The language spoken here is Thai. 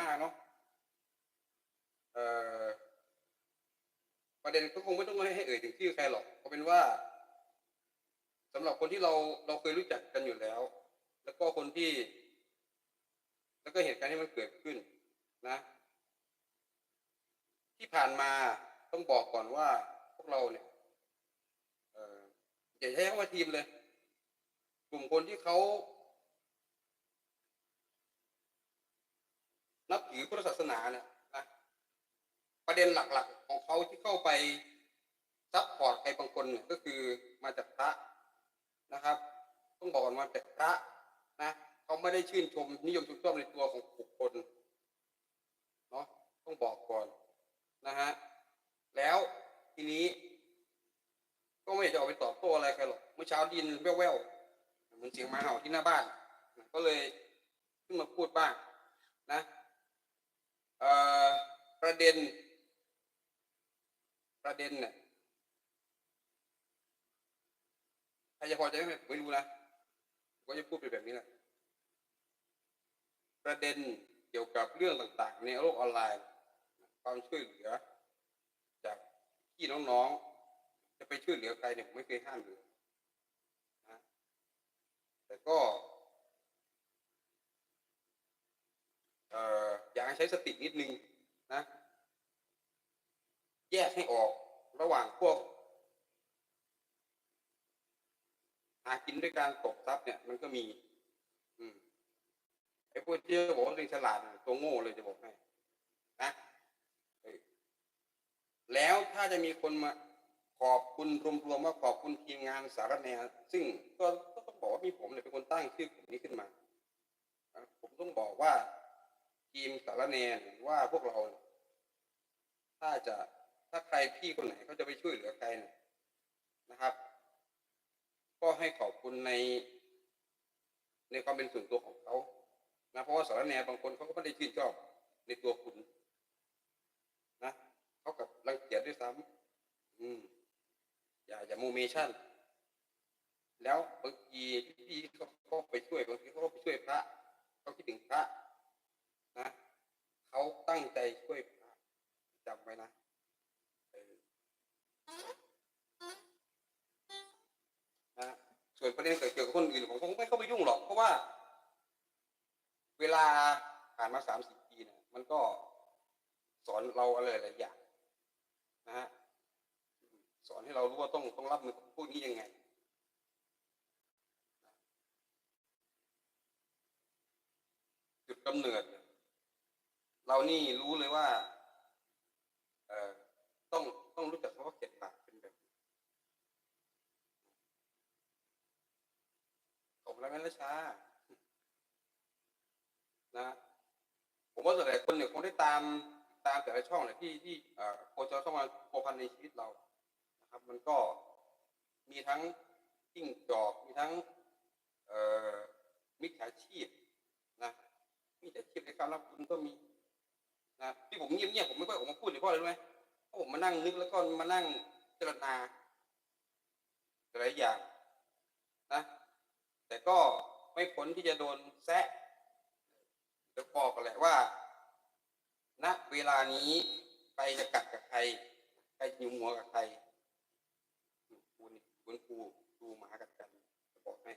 มากเนาะเอ่อประเด็นก็คงไม่ต้องให้ให้เอ่ยถึงชื่อใครหรอกเอาเป็นว่าสำหรับคนที่เราเราเคยรู้จักกันอยู่แล้ว แล้วก็คนที่ แล้วก็เหตุการณ์ที่มันเกิดขึ้นนะ ที่ผ่านมาต้องบอกก่อนว่าพวกเราเนี่ยเอ่ออย่าใช้คำว่าทีมเลย กลุ่มคนที่เขา นับถือพุทธศาสนาเนี่ยนะประเด็นหลักๆ ของเขาที่เข้าไปซัพพอร์ตใครบางคนเนี่ยก็คือมาจากพระนะครับ ต้องบอกก่อนมาจากพระนะเขาไม่ได้ชื่นชมนิยมชมชอบในตัวของบุคคลเนาะต้องบอกก่อนนะฮะแล้วทีนี้ ก็ไม่จะออกไปตอบโต้อะไรใครหรอกเมื่อเช้าดินแว่วๆเหมือนเสียงหมาเห่าที่หน้าบ้านก็เลยขึ้นมาพูดบ้างนะ ประเด็น ประเด็นเนี่ยใครจะพอใจไหมไม่รู้นะก็จะพูดไปแบบนี้แหละประเด็นเกี่ยวกับเรื่องต่างๆ ในโลกออนไลน์ ความช่วยเหลือ จากพี่น้องๆ จะไปช่วยเหลือใครเนี่ยผมไม่เคยห้ามเลยนะแต่ก็ เอ่อ อยากให้ใช้สตินิดนึงนะ แยกให้ออกระหว่างพวกหากินด้วยการตกทรัพย์เนี่ยมันก็มี อืมไอ้พวกที่บอกว่าตัวเองฉลาดตัวโง่เลยจะบอกให้นะแล้วถ้าจะมีคนมาขอบคุณรวมๆว่าขอบคุณทีมงานสารแนซึ่งก็ต้องบอกว่ามีผมเนี่ยเป็นคนตั้งชื่อกลุ่มนี้ขึ้นมา ผมต้องบอกว่า ทีมสารแนหรือว่าพวกเรา ถ้าจะถ้าใครพี่คนไหนเขาจะไปช่วยเหลือใครเนี่ยนะครับ ก็ให้ขอบคุณใน ในความเป็นส่วนตัวของเขานะเพราะว่าสารแนบางคนเขาก็ไม่ได้ชื่นชอบในตัวคุณนะเขากับรังเกียจด้วยซ้ำอืม อย่าอย่าโมเมชั่น แล้วบางทีพี่เขาไปช่วยบางทีเขาไปช่วยพระเขาคิดถึงพระ ตั้งใจช่วยพระจำไว้นะนะส่วนประเด็นเกี่ยวกับคนอื่นผมคงไม่เข้าไปยุ่งหรอก เพราะว่า เวลาผ่านมาสามสิบปีนี่ยมันก็สอนเราอะไรหลายอย่างนะฮะสอนให้เรารู้ว่าต้องต้องรับมือกับพวกนี้ยังไงจุดกำเนิด เรานี่รู้เลยว่า เอ่อต้องต้องรู้จักคำว่าเก็บปากเป็นแบบไหนผมแล้วไม่ละชานะ ผมว่าส่วนใหญ่คนเนี่ยคงได้ตามตามแต่ละช่องเนี่ยที่ที่เอ่อโคจรเข้ามาพัวพันในชีวิตเรานะครับ มันก็มีทั้งจิ้งจอกมีทั้งเอ่อมิจฉาชีพนะมีแต่ชีพในการรับคุณก็มี นะที่ผมเงียบๆผมไม่ค่อยออกมาพูดเลยเพราะอะไรรู้ไหมเพราะผมมานั่งนึกแล้วก็มานั่งเจรณาหลายอย่างนะ แต่ก็ไม่พ้นที่จะโดนแซะเดี๋ยวบอกกันแหละว่าณเวลานี้ใครจะกัดกับใครใครจะยุมหัวกับใครคุณคุณครูครูหมากัดกันจะบอกให้